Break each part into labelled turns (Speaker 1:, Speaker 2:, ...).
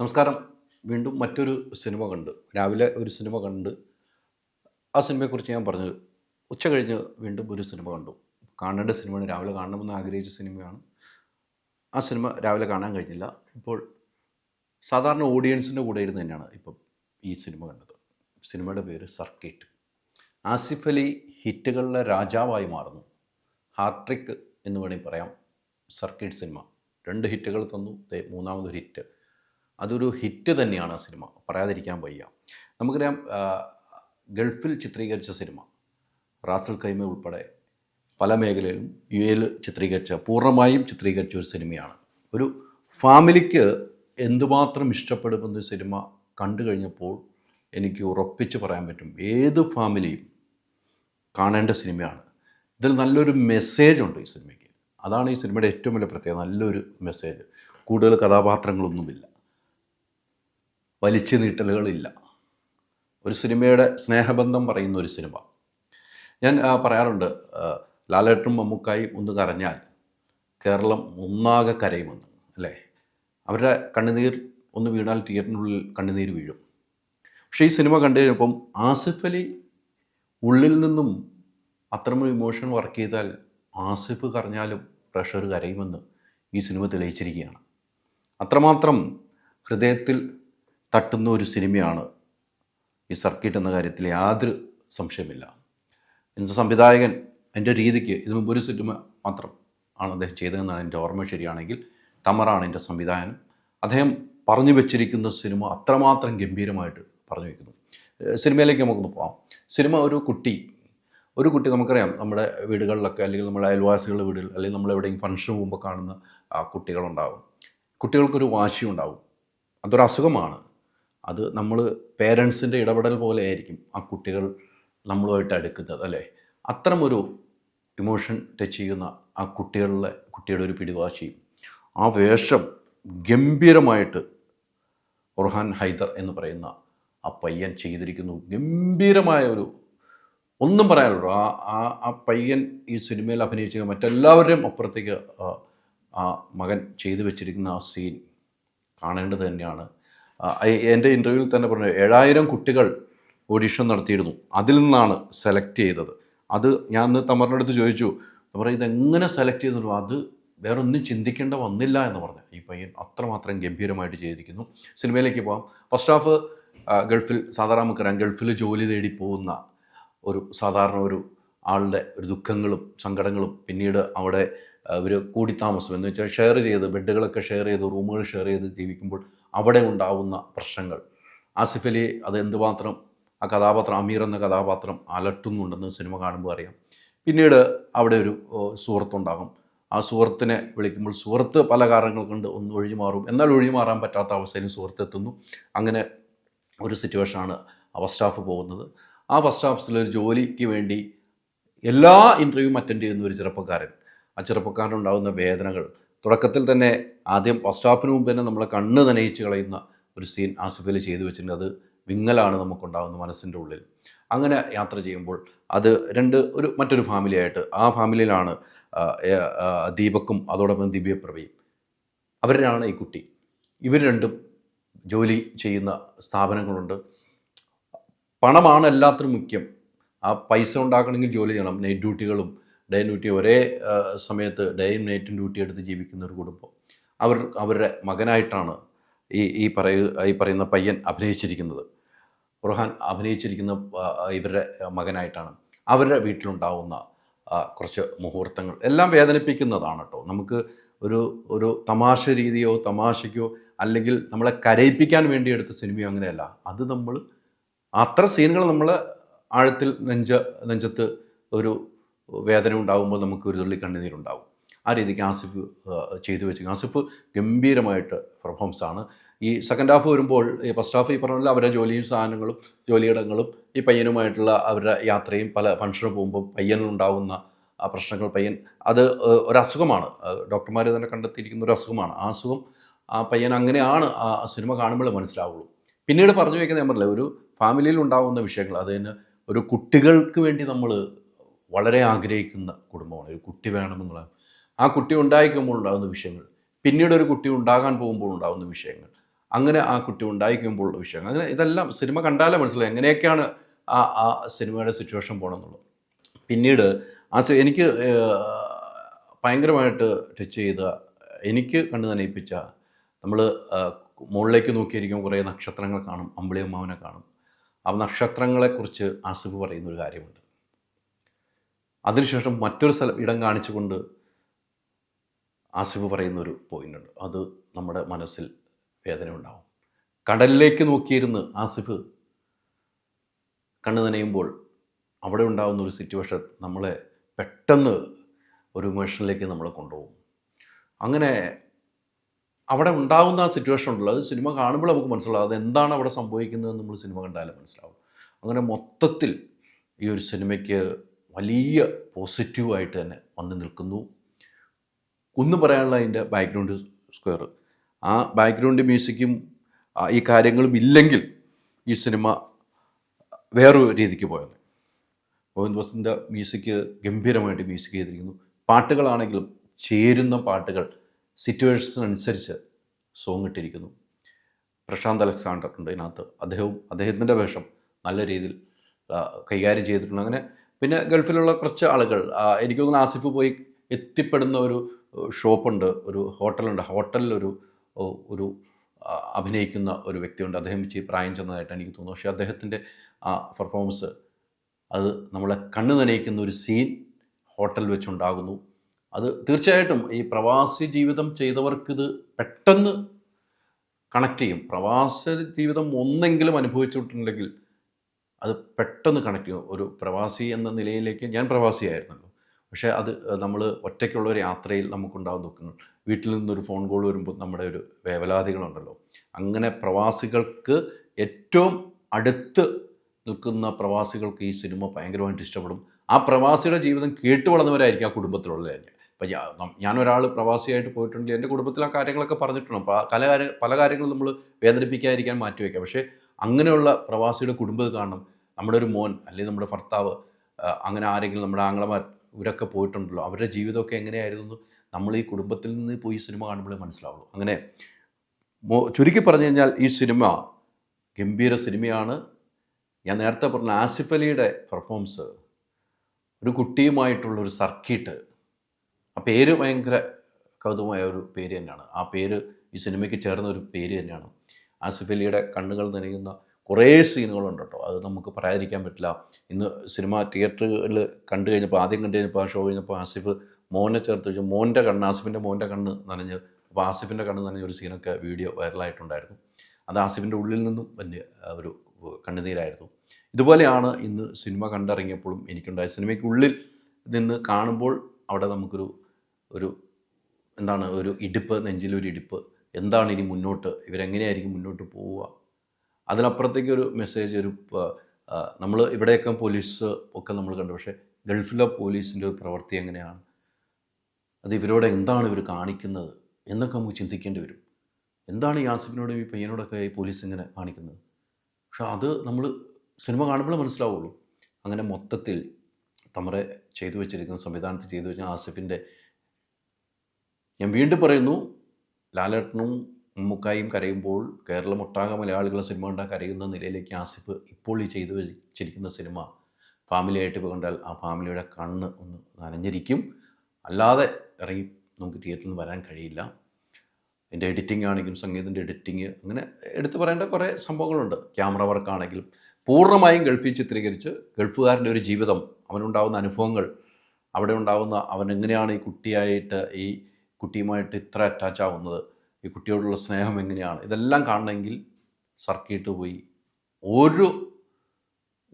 Speaker 1: നമസ്കാരം. വീണ്ടും മറ്റൊരു സിനിമ കണ്ട്. രാവിലെ ഒരു സിനിമ കണ്ട്. ആ സിനിമയെക്കുറിച്ച് ഞാൻ പറഞ്ഞു ഉച്ച കഴിഞ്ഞ് വീണ്ടും ഒരു സിനിമ കണ്ടു. കാണേണ്ട സിനിമയാണ്. രാവിലെ കാണണമെന്ന് ആഗ്രഹിച്ച സിനിമയാണ്. ആ സിനിമ രാവിലെ കാണാൻ കഴിഞ്ഞില്ല. ഇപ്പോൾ സാധാരണ ഓഡിയൻസിന്റെ കൂടെ ഇരുന്ന് തന്നെയാണ് ഇപ്പം ഈ സിനിമ കണ്ടത്. സിനിമയുടെ പേര് സർക്കിറ്റ്. ആസിഫ് അലി ഹിറ്റുകളുടെ രാജാവായി മാറുന്നു. ഹാർട്രിക്ക് എന്ന് വേണമെങ്കിൽ പറയാം. സർക്കിറ്റ് സിനിമ. രണ്ട് ഹിറ്റുകൾ തന്നു. മൂന്നാമതൊരു ഹിറ്റ്. അതൊരു ഹിറ്റ് തന്നെയാണ് ആ സിനിമ. പറയാതിരിക്കാൻ വയ്യ. നമുക്കറിയാം ഗൾഫിൽ ചിത്രീകരിച്ച സിനിമ റാസൽ കൈമ ഉൾപ്പെടെ പല മേഖലയിലും യു എയിൽ ചിത്രീകരിച്ച പൂർണമായും ചിത്രീകരിച്ച ഒരു സിനിമയാണ്. ഒരു ഫാമിലിക്ക് എന്തുമാത്രം ഇഷ്ടപ്പെടുമെന്ന സിനിമ കണ്ടു കഴിഞ്ഞപ്പോൾ എനിക്ക് ഉറപ്പിച്ച് പറയാൻ പറ്റും ഏത് ഫാമിലിയും കാണേണ്ട സിനിമയാണ്. ഇതിൽ നല്ലൊരു മെസ്സേജ് ഉണ്ട് ഈ സിനിമയ്ക്ക്. അതാണ് ഈ സിനിമയുടെ ഏറ്റവും വലിയ പ്രത്യേകത നല്ലൊരു മെസ്സേജ് കൂടുതൽ കഥാപാത്രങ്ങളൊന്നുമില്ല. വലിച്ചു നീട്ടലുകളില്ല. ഒരു സിനിമയുടെ സ്നേഹബന്ധം പറയുന്ന ഒരു സിനിമ. ഞാൻ പറയാറുണ്ട് ലാലേട്ടും മമ്മൂക്കായും ഒന്ന് കരഞ്ഞാൽ കേരളം ഒന്നാകെ കരയുമെന്ന് അല്ലേ? അവരുടെ കണ്ണുനീർ ഒന്ന് വീണാൽ തിയേറ്ററിനുള്ളിൽ കണ്ണുനീർ വീഴും. പക്ഷേ ഈ സിനിമ കണ്ടു കഴിഞ്ഞപ്പം ആസിഫ് അലി ഉള്ളിൽ നിന്നും അത്രമൊരു ഇമോഷൻ വർക്ക് ചെയ്താൽ ആസിഫ് കരഞ്ഞാലും പ്രഷർ കരയുമെന്ന് ഈ സിനിമ തെളിയിച്ചിരിക്കുകയാണ്. അത്രമാത്രം ഹൃദയത്തിൽ തട്ടുന്ന ഒരു സിനിമയാണ് ഈ സർക്കിട്ട് എന്ന കാര്യത്തിൽ യാതൊരു സംശയമില്ല എന്ത് സംവിധായകൻ എന്റെ രീതിക്ക് ഇതിനു മുമ്പ് ഒരു സിനിമ മാത്രം ആണ് അദ്ദേഹം ചെയ്തതെന്നാണ് എന്റെ ഓർമ്മ ശരിയാണെങ്കിൽ തമറാണ് എന്റെ സംവിധാനം അദ്ദേഹം പറഞ്ഞു വെച്ചിരിക്കുന്ന സിനിമ അത്രമാത്രം ഗംഭീരമായിട്ട് പറഞ്ഞു വയ്ക്കുന്നു സിനിമയിലേക്ക് നമുക്കൊന്ന് പോകാം സിനിമ ഒരു കുട്ടി ഒരു കുട്ടി നമുക്കറിയാം നമ്മുടെ വീടുകളിലൊക്കെ അല്ലെങ്കിൽ നമ്മുടെ അയൽവാസികളുടെ വീടുകൾ അല്ലെങ്കിൽ നമ്മൾ എവിടെയെങ്കിലും ഫംഗ്ഷൻ പോകുമ്പോൾ കാണുന്ന കുട്ടികളുണ്ടാവും. കുട്ടികൾക്കൊരു വാശിയുണ്ടാവും. അതൊരു അസുഖമാണ് അത് നമ്മൾ പേരൻസിന്റെ ഇടപെടൽ പോലെ ആയിരിക്കും ആ കുട്ടികൾ നമ്മളുമായിട്ട് അടുക്കുന്നത് അല്ലേ? അത്തരമൊരു ഇമോഷൻ ടച്ച് ചെയ്യുന്ന ആ കുട്ടികളിലെ കുട്ടിയുടെ ഒരു പിടിവാശിയും ആ വേഷം ഗംഭീരമായിട്ട് ഒർഹാൻ ഹൈദർ എന്ന് പറയുന്ന ആ പയ്യൻ ചെയ്തിരിക്കുന്നു. ഗംഭീരമായ ഒരു ഒന്നും പറയാനുള്ളൂ ആ ആ ആ പയ്യൻ ഈ സിനിമയിൽ അഭിനയിച്ച മറ്റെല്ലാവരുടെയും അപ്പുറത്തേക്ക് ആ, മകൻ ചെയ്തു വെച്ചിരിക്കുന്ന ആ സീൻ കാണേണ്ടത് തന്നെയാണ്. എന്റെ ഇന്റർവ്യൂവിൽ തന്നെ പറഞ്ഞു ഏഴായിരം കുട്ടികൾ ഓഡിഷൻ നടത്തിയിരുന്നു. അതിൽ നിന്നാണ് സെലക്ട് ചെയ്തത്. അത് ഞാൻ ഇന്ന് തമറിന്റെ അടുത്ത് ചോദിച്ചു തമറ ഇതെങ്ങനെ സെലക്ട് ചെയ്തു അത് വേറെ ഒന്നും ചിന്തിക്കേണ്ട വന്നില്ല എന്ന് പറഞ്ഞു. ഈ പയ്യൻ അത്രമാത്രം ഗംഭീരമായിട്ട് ചെയ്തിരിക്കുന്നു. സിനിമയിലേക്ക് പോകാം ഫസ്റ്റ് ഹാഫ് ഗൾഫിൽ സാധാരണ നമുക്കറിയാം ഗൾഫിൽ ജോലി തേടി പോകുന്ന ഒരു സാധാരണ ഒരു ആളുടെ ഒരു ദുഃഖങ്ങളും സങ്കടങ്ങളും പിന്നീട് അവിടെ ഒരു കൂടിത്താമസം എന്ന് വെച്ചാൽ ഷെയർ ചെയ്ത് ബെഡുകളൊക്കെ ഷെയർ ചെയ്ത് റൂമുകൾ ഷെയർ ചെയ്ത് ജീവിക്കുമ്പോൾ അവിടെ ഉണ്ടാവുന്ന പ്രശ്നങ്ങൾ. ആസിഫ് അലി അത് എന്തുമാത്രം ആ കഥാപാത്രം അമീർ എന്ന കഥാപാത്രം അലട്ടുന്നുണ്ടെന്ന് സിനിമ കാണുമ്പോൾ അറിയാം. പിന്നീട് അവിടെ ഒരു സുഹൃത്തുണ്ടാകും. ആ സുഹൃത്തിനെ വിളിക്കുമ്പോൾ സുഹൃത്ത് പല കാരണങ്ങൾ കൊണ്ട് ഒന്ന് ഒഴിഞ്ഞു മാറും. എന്നാൽ ഒഴിഞ്ഞു മാറാൻ പറ്റാത്ത അവസ്ഥയിൽ സുഹൃത്ത് എത്തുന്നു. അങ്ങനെ ഒരു സിറ്റുവേഷനാണ് ഫസ്റ്റ് സ്റ്റാഫ് പോകുന്നത്. ആ ഫസ്റ്റ് സ്റ്റാഫിൽ ഒരു ജോലിക്ക് വേണ്ടി എല്ലാ ഇന്റർവ്യൂവും അറ്റൻഡ് ചെയ്യുന്ന ഒരു ചെറുപ്പക്കാരൻ. ആ ചെറുപ്പക്കാരനുണ്ടാകുന്ന വേദനകൾ തുടക്കത്തിൽ തന്നെ ആദ്യം ഫസ്റ്റ് ഹാഫിന് മുമ്പ് തന്നെ നമ്മളെ കണ്ണ് നനയിച്ച് കളയുന്ന ഒരു സീൻ ആസിഫിൽ ചെയ്തു വെച്ചിട്ടുണ്ട്. അത് വിങ്ങലാണ് നമുക്കുണ്ടാകുന്ന മനസ്സിന്റെ ഉള്ളിൽ. അങ്ങനെ യാത്ര ചെയ്യുമ്പോൾ അത് രണ്ട് ഒരു മറ്റൊരു ഫാമിലിയായിട്ട് ആ ഫാമിലിയിലാണ് ദീപക്കും അതോടൊപ്പം ദിവ്യപ്രഭയും അവരാണ് ഈ കുട്ടി. ഇവർ രണ്ടും ജോലി ചെയ്യുന്ന സ്ഥാപനങ്ങളുണ്ട്. പണമാണ് എല്ലാത്തിനും മുഖ്യം. ആ പൈസ ഉണ്ടാക്കണമെങ്കിൽ ജോലി ചെയ്യണം. നൈറ്റ് ഡ്യൂട്ടികളും ഡേ ഡ്യൂട്ടി ഒരേ സമയത്ത് ഡേയും നൈറ്റും ഡ്യൂട്ടി എടുത്ത് ജീവിക്കുന്ന ഒരു കുടുംബം. അവർ അവരുടെ മകനായിട്ടാണ് ഈ ഈ പറയ ഈ പറയുന്ന പയ്യൻ അഭിനയിച്ചിരിക്കുന്നത്. റുഹാൻ അഭിനയിച്ചിരിക്കുന്ന ഇവരുടെ മകനായിട്ടാണ്. അവരുടെ വീട്ടിലുണ്ടാവുന്ന കുറച്ച് മുഹൂർത്തങ്ങൾ എല്ലാം വേദനിപ്പിക്കുന്നതാണ് കേട്ടോ നമുക്ക് ഒരു ഒരു തമാശ രീതിയോ തമാശയ്ക്കോ അല്ലെങ്കിൽ നമ്മളെ കരയിപ്പിക്കാൻ വേണ്ടി എടുത്ത സിനിമയോ അങ്ങനെയല്ല. അത് നമ്മൾ അത്ര സീനുകൾ നമ്മൾ ആഴത്തിൽ നെഞ്ച നെഞ്ചത്ത് ഒരു വേദന ഉണ്ടാകുമ്പോൾ നമുക്ക് ഒരു തുള്ളി കണ്ണുനീരുണ്ടാവും. ആ രീതിക്ക് ആസിഫ് ചെയ്തു വെച്ചു ആസിഫ് ഗംഭീരമായിട്ട് പെർഫോമൻസ് ആണ്. ഈ സെക്കൻഡ് ഹാഫ് വരുമ്പോൾ ഈ ഫസ്റ്റ് ഹാഫ് ഈ പറഞ്ഞ അവരുടെ ജോലിയും സാധനങ്ങളും ജോലിയിടങ്ങളും ഈ പയ്യനുമായിട്ടുള്ള അവരുടെ യാത്രയും പല ഫംഗ്ഷന് പോകുമ്പോൾ പയ്യനിലുണ്ടാവുന്ന ആ പ്രശ്നങ്ങൾ പയ്യൻ അത് ഒരു അസുഖമാണ് ഡോക്ടർമാർ തന്നെ കണ്ടെത്തിയിരിക്കുന്ന ഒരു അസുഖമാണ് ആ അസുഖം ആ പയ്യൻ അങ്ങനെയാണ് ആ സിനിമ കാണുമ്പോൾ മനസ്സിലാവുള്ളൂ. പിന്നീട് പറഞ്ഞു വയ്ക്കുന്ന ഞാൻ പറഞ്ഞില്ല ഒരു ഫാമിലിയിൽ ഉണ്ടാകുന്ന വിഷയങ്ങൾ അത് തന്നെ ഒരു കുട്ടികൾക്ക് വേണ്ടി നമ്മൾ വളരെ ആഗ്രഹിക്കുന്ന കുടുംബമാണ്. ഒരു കുട്ടി വേണമെന്നുള്ള ആ കുട്ടി ഉണ്ടായിക്കുമ്പോൾ ഉണ്ടാകുന്ന വിഷയങ്ങൾ പിന്നീട് ഒരു കുട്ടി ഉണ്ടാകാൻ പോകുമ്പോൾ ഉണ്ടാകുന്ന വിഷയങ്ങൾ അങ്ങനെ ആ കുട്ടി ഉണ്ടായിക്കുമ്പോൾ വിഷയങ്ങൾ അങ്ങനെ ഇതെല്ലാം സിനിമ കണ്ടാലേ മനസ്സിലായി എങ്ങനെയൊക്കെയാണ് ആ ആ സിനിമയുടെ സിറ്റുവേഷൻ പോകണമെന്നുള്ളത് പിന്നീട് ആ എനിക്ക് ഭയങ്കരമായിട്ട് ടച്ച് ചെയ്ത എനിക്ക് കണ്ണു നനയിപ്പിച്ച നമ്മൾ മുകളിലേക്ക് നോക്കിയിരിക്കും കുറേ നക്ഷത്രങ്ങൾ കാണും അമ്പിളിയമ്മാവനെ കാണും. ആ നക്ഷത്രങ്ങളെക്കുറിച്ച് ആസിഫ് പറയുന്ന ഒരു കാര്യമുണ്ട്. അതിനുശേഷം മറ്റൊരു സ്ഥലം ഇടം കാണിച്ചുകൊണ്ട് ആസിഫ് പറയുന്ന ഒരു പോയിന്റ് ഉണ്ട്. അത് നമ്മുടെ മനസ്സിൽ വേദന ഉണ്ടാവും. കടലിലേക്ക് നോക്കിയിരുന്ന് ആസിഫ് കണ്ണു നനയുമ്പോൾ അവിടെ ഉണ്ടാകുന്ന ഒരു സിറ്റുവേഷൻ നമ്മളെ പെട്ടെന്ന് ഒരു ഇമോഷനിലേക്ക് നമ്മളെ കൊണ്ടുപോകും. അങ്ങനെ അവിടെ ഉണ്ടാകുന്ന ആ സിറ്റുവേഷൻ ഉണ്ടല്ലോ. അത് സിനിമ കാണുമ്പോൾ നമുക്ക് മനസ്സിലാവും. അതെന്താണ് അവിടെ സംഭവിക്കുന്നത് നമ്മൾ സിനിമ കണ്ടാലും മനസ്സിലാവും. അങ്ങനെ മൊത്തത്തിൽ ഈ ഒരു സിനിമയ്ക്ക് വലിയ പോസിറ്റീവായിട്ട് തന്നെ വന്ന് നിൽക്കുന്നു. ഒന്നും പറയാനുള്ള അതിന്റെ ബാക്ക്ഗ്രൗണ്ട് സ്ക്വയർ ആ ബാക്ക്ഗ്രൗണ്ട് മ്യൂസിക്കും ഈ കാര്യങ്ങളും ഇല്ലെങ്കിൽ ഈ സിനിമ വേറൊരു രീതിക്ക് പോയത് ഗോവിന്ദ് ബസിന്റെ മ്യൂസിക് ഗംഭീരമായിട്ട് മ്യൂസിക് ചെയ്തിരിക്കുന്നു. പാട്ടുകളാണെങ്കിലും ചേരുന്ന പാട്ടുകൾ സിറ്റുവേഷൻസിനനുസരിച്ച് സോങ് ഇട്ടിരിക്കുന്നു. പ്രശാന്ത് അലക്സാണ്ടർ ഉണ്ട് ഇതിനകത്ത് അദ്ദേഹവും അദ്ദേഹത്തിന്റെ വേഷം നല്ല രീതിയിൽ കൈകാര്യം ചെയ്തിട്ടുണ്ട്. അങ്ങനെ പിന്നെ ഗൾഫിലുള്ള കുറച്ച് ആളുകൾ എനിക്ക് തോന്നുന്നു ആസിഫ് പോയി എത്തിപ്പെടുന്ന ഒരു ഷോപ്പുണ്ട് ഒരു ഹോട്ടലുണ്ട്. ഹോട്ടലിലൊരു ഒരു ഒരു അഭിനയിക്കുന്ന ഒരു വ്യക്തിയുണ്ട്. അദ്ദേഹം ഇച്ചിരി പ്രായം ചെന്നതായിട്ട് എനിക്ക് തോന്നുന്നു പക്ഷേ അദ്ദേഹത്തിന്റെ ആ പെർഫോമൻസ് അത് നമ്മളെ കണ്ണു നനയിക്കുന്ന ഒരു സീൻ ഹോട്ടൽ വെച്ചുണ്ടാകുന്നു. അത് തീർച്ചയായിട്ടും ഈ പ്രവാസി ജീവിതം ചെയ്തവർക്കിത് പെട്ടെന്ന് കണക്ട് ചെയ്യും. പ്രവാസ ജീവിതം ഒന്നെങ്കിലും അനുഭവിച്ചിട്ടുണ്ടെങ്കിൽ അത് പെട്ടെന്ന് കണക്ട് ചെയ്യും. ഒരു പ്രവാസി എന്ന നിലയിലേക്ക് ഞാൻ പ്രവാസിയായിരുന്നല്ലോ. പക്ഷേ അത് നമ്മൾ ഒറ്റയ്ക്കുള്ള ഒരു യാത്രയിൽ നമുക്കുണ്ടാകുന്ന ദുഃഖങ്ങൾ. വീട്ടിൽ നിന്നൊരു ഫോൺ കോൾ വരുമ്പോൾ നമ്മുടെ ഒരു വേവലാതികളുണ്ടല്ലോ. അങ്ങനെ പ്രവാസികൾക്ക് ഏറ്റവും അടുത്ത് നിൽക്കുന്ന പ്രവാസികൾക്ക് ഈ സിനിമ ഭയങ്കരമായിട്ട് ഇഷ്ടപ്പെടും. ആ പ്രവാസിയുടെ ജീവിതം കേട്ട് വളർന്നവരായിരിക്കും ആ കുടുംബത്തിലുള്ളത് തന്നെ. നം- ഞാനൊരാൾ പ്രവാസിയായിട്ട് പോയിട്ടുണ്ടെങ്കിൽ എന്റെ കുടുംബത്തിൽ ആ കാര്യങ്ങളൊക്കെ പറഞ്ഞിട്ടുണ്ട്. അപ്പോൾ പല കാര്യ പല കാര്യങ്ങളും നമ്മൾ വേദനിപ്പിക്കാതിരിക്കാൻ മാറ്റിവെക്കാം പക്ഷേ അങ്ങനെയുള്ള പ്രവാസിയുടെ കുടുംബം കാണണം. നമ്മുടെ ഒരു മോൻ അല്ലെങ്കിൽ നമ്മുടെ ഭർത്താവ് അങ്ങനെ ആരെങ്കിലും നമ്മുടെ ആങ്ങളമാർ ഇവരൊക്കെ പോയിട്ടുണ്ടല്ലോ. അവരുടെ ജീവിതമൊക്കെ എങ്ങനെയായിരുന്നു? നമ്മൾ ഈ കുടുംബത്തിൽ നിന്ന് പോയി സിനിമ കാണുമ്പോഴേ മനസ്സിലാവുള്ളൂ. അങ്ങനെ ചുരുക്കി പറഞ്ഞു കഴിഞ്ഞാൽ ഈ സിനിമ ഗംഭീര സിനിമയാണ്. ഞാൻ നേരത്തെ പറഞ്ഞ ആസിഫ് അലിയുടെ പെർഫോമൻസ് ഒരു കുട്ടിയുമായിട്ടുള്ള ഒരു സർക്കിട്ട് ആ പേര് ഭയങ്കര കൗതുകമായ ഒരു പേര് തന്നെയാണ്. ആ പേര് ഈ സിനിമയ്ക്ക് ചേർന്ന ഒരു പേര് തന്നെയാണ്. ആസിഫ് അലിയുടെ കണ്ണുകൾ നനയുന്ന കുറേ സീനുകളുണ്ട് കേട്ടോ അത് നമുക്ക് പറയാതിരിക്കാൻ പറ്റില്ല. ഇന്ന് സിനിമ തിയേറ്ററിൽ കണ്ടു കഴിഞ്ഞപ്പോൾ ആദ്യം കണ്ടു കഴിഞ്ഞപ്പോൾ ആ ഷോ കഴിഞ്ഞപ്പോൾ ആസിഫ് മോനെ ചേർത്ത് വെച്ചു. മോന്റെ കണ്ണ് ആസിഫിന്റെ മോന്റെ കണ്ണ് നനഞ്ഞ് അപ്പോൾ ആസിഫിന്റെ കണ്ണ് നനഞ്ഞ ഒരു സീനൊക്കെ വീഡിയോ വൈറലായിട്ടുണ്ടായിരുന്നു. അത് ആസിഫിന്റെ ഉള്ളിൽ നിന്നും വലിയ ഒരു കണ്ണുനീരായിരുന്നു. ഇതുപോലെയാണ് ഇന്ന് സിനിമ കണ്ടിറങ്ങിയപ്പോഴും എനിക്കുണ്ടായ സിനിമയ്ക്കുള്ളിൽ നിന്ന് കാണുമ്പോൾ അവിടെ നമുക്കൊരു ഒരു എന്താണ് ഒരു ഇടിപ്പ് നെഞ്ചിലൊരു ഇടിപ്പ് എന്താണ് ഇനി മുന്നോട്ട്? ഇവരെങ്ങനെയായിരിക്കും മുന്നോട്ട് പോവുക? അതിനപ്പുറത്തേക്ക് ഒരു മെസ്സേജ് ഒരു നമ്മൾ ഇവിടെയൊക്കെ പോലീസ് ഒക്കെ നമ്മൾ കണ്ടു. പക്ഷേ ഗൾഫിലെ പോലീസിന്റെ ഒരു പ്രവൃത്തി എങ്ങനെയാണ്? അത് ഇവരോട് എന്താണ് ഇവർ കാണിക്കുന്നത് എന്നൊക്കെ നമുക്ക് ചിന്തിക്കേണ്ടി വരും. എന്താണ് ഈ ആസിഫിനോടും ഈ പയ്യനോടൊക്കെ ഈ പോലീസ് ഇങ്ങനെ കാണിക്കുന്നത്? പക്ഷേ അത് നമ്മൾ സിനിമ കാണുമ്പോൾ മനസ്സിലാവുള്ളൂ. അങ്ങനെ മൊത്തത്തിൽ തമറെ ചെയ്തു വെച്ചിരിക്കുന്ന സംവിധാനത്തിൽ ചെയ്തു വെച്ച ആസിഫിന്റെ ഞാൻ വീണ്ടും പറയുന്നു ലാലേട്ടനും ഉമ്മുക്കായും കരയുമ്പോൾ കേരളം ഒട്ടാകെ മലയാളികൾ സിനിമ കണ്ടാൽ കരയുന്ന നിലയിലേക്ക് ആസിഫ് ഇപ്പോൾ ഈ ചെയ്തു വെച്ചിരിക്കുന്ന സിനിമ ഫാമിലിയായിട്ട് ഇപ്പോൾ കണ്ടാൽ ആ ഫാമിലിയുടെ കണ്ണ് ഒന്ന് നനഞ്ഞിരിക്കും. അല്ലാതെ ഇറങ്ങി നമുക്ക് തിയേറ്ററിൽ നിന്ന് വരാൻ കഴിയില്ല. എന്റെ എഡിറ്റിംഗ് ആണെങ്കിലും സംഗീതത്തിന്റെ എഡിറ്റിംഗ് അങ്ങനെ എടുത്തു പറയേണ്ട കുറേ സംഭവങ്ങളുണ്ട്. ക്യാമറ വർക്ക് ആണെങ്കിലും പൂർണമായും ഗൾഫിൽ ചിത്രീകരിച്ച് ഗൾഫുകാരന്റെ ഒരു ജീവിതം അവനുണ്ടാകുന്ന അനുഭവങ്ങൾ അവിടെ ഉണ്ടാകുന്ന അവൻ എങ്ങനെയാണ് ഈ കുട്ടിയായിട്ട് ഈ കുട്ടിയുമായിട്ട് ഇത്ര അറ്റാച്ച് ആവുന്നത് ഈ കുട്ടിയോടുള്ള സ്നേഹം എങ്ങനെയാണ്? ഇതെല്ലാം കാണണമെങ്കിൽ സർക്കിട്ട് പോയി ഒരു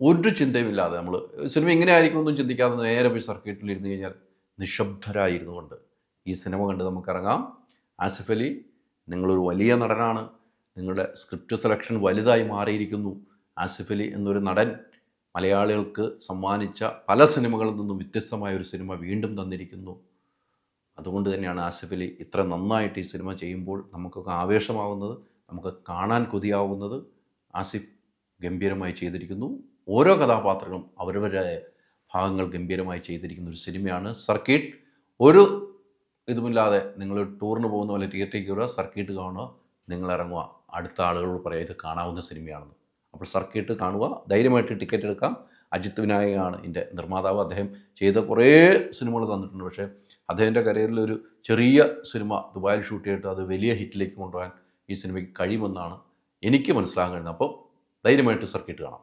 Speaker 1: ഒരു ചിന്തയുമില്ലാതെ നമ്മൾ സിനിമ ഇങ്ങനെ ആയിരിക്കും ഒന്നും ചിന്തിക്കാതെ നേരെ പോയി സർക്കിട്ടിൽ ഇരുന്ന് കഴിഞ്ഞാൽ നിശബ്ദരായിരുന്നു കൊണ്ട്. ഈ സിനിമ കണ്ട് നമുക്ക് ഇറങ്ങാം ആസിഫ് അലി നിങ്ങളൊരു വലിയ നടനാണ്. നിങ്ങളുടെ സ്ക്രിപ്റ്റ് സെലക്ഷൻ വലുതായി മാറിയിരിക്കുന്നു. ആസിഫ് അലി എന്നൊരു നടൻ മലയാളികൾക്ക് സമ്മാനിച്ച പല സിനിമകളിൽ നിന്നും വ്യത്യസ്തമായ ഒരു സിനിമ വീണ്ടും തന്നിരിക്കുന്നു. അതുകൊണ്ട് തന്നെയാണ് ആസിഫ് അലി ഇത്ര നന്നായിട്ട് ഈ സിനിമ ചെയ്യുമ്പോൾ നമുക്കൊക്കെ ആവേശമാവുന്നത് നമുക്ക് കാണാൻ കൊതിയാവുന്നത് ആസിഫ് ഗംഭീരമായി ചെയ്തിരിക്കുന്നു. ഓരോ കഥാപാത്രങ്ങളും അവരവരുടെ ഭാഗങ്ങൾ ഗംഭീരമായി ചെയ്തിരിക്കുന്ന ഒരു സിനിമയാണ്. സർക്കിട്ട് ഒരു ഇതുമില്ലാതെ നിങ്ങൾ ടൂറിന് പോകുന്ന പോലെ തിയേറ്ററിൽ കയറുക സർക്കിട്ട് കാണുക നിങ്ങൾ ഇറങ്ങുക. അടുത്ത ആളുകളോട് പറയാം ഇത് കാണാവുന്ന സിനിമയാണെന്ന്. അപ്പോൾ സർക്കിട്ട് കാണുക ധൈര്യമായിട്ട് ടിക്കറ്റ് എടുക്കാം. അജിത് വിനായകാണ് ഇതിന്റെ നിർമ്മാതാവ്. അദ്ദേഹം ചെയ്ത കുറേ സിനിമകൾ തന്നിട്ടുണ്ട്. പക്ഷേ അദ്ദേഹത്തിന്റെ കരിയറിൽ ഒരു ചെറിയ സിനിമ ദുബായിൽ ഷൂട്ട് ചെയ്തിട്ട് അത് വലിയ ഹിറ്റിലേക്ക് കൊണ്ടുപോകാൻ ഈ സിനിമയ്ക്ക് കഴിയുമെന്നാണ് എനിക്ക് മനസ്സിലാകാൻ കഴിയുന്നത് അപ്പോൾ ധൈര്യമായിട്ട് സർക്കിട്ട് കാണാം.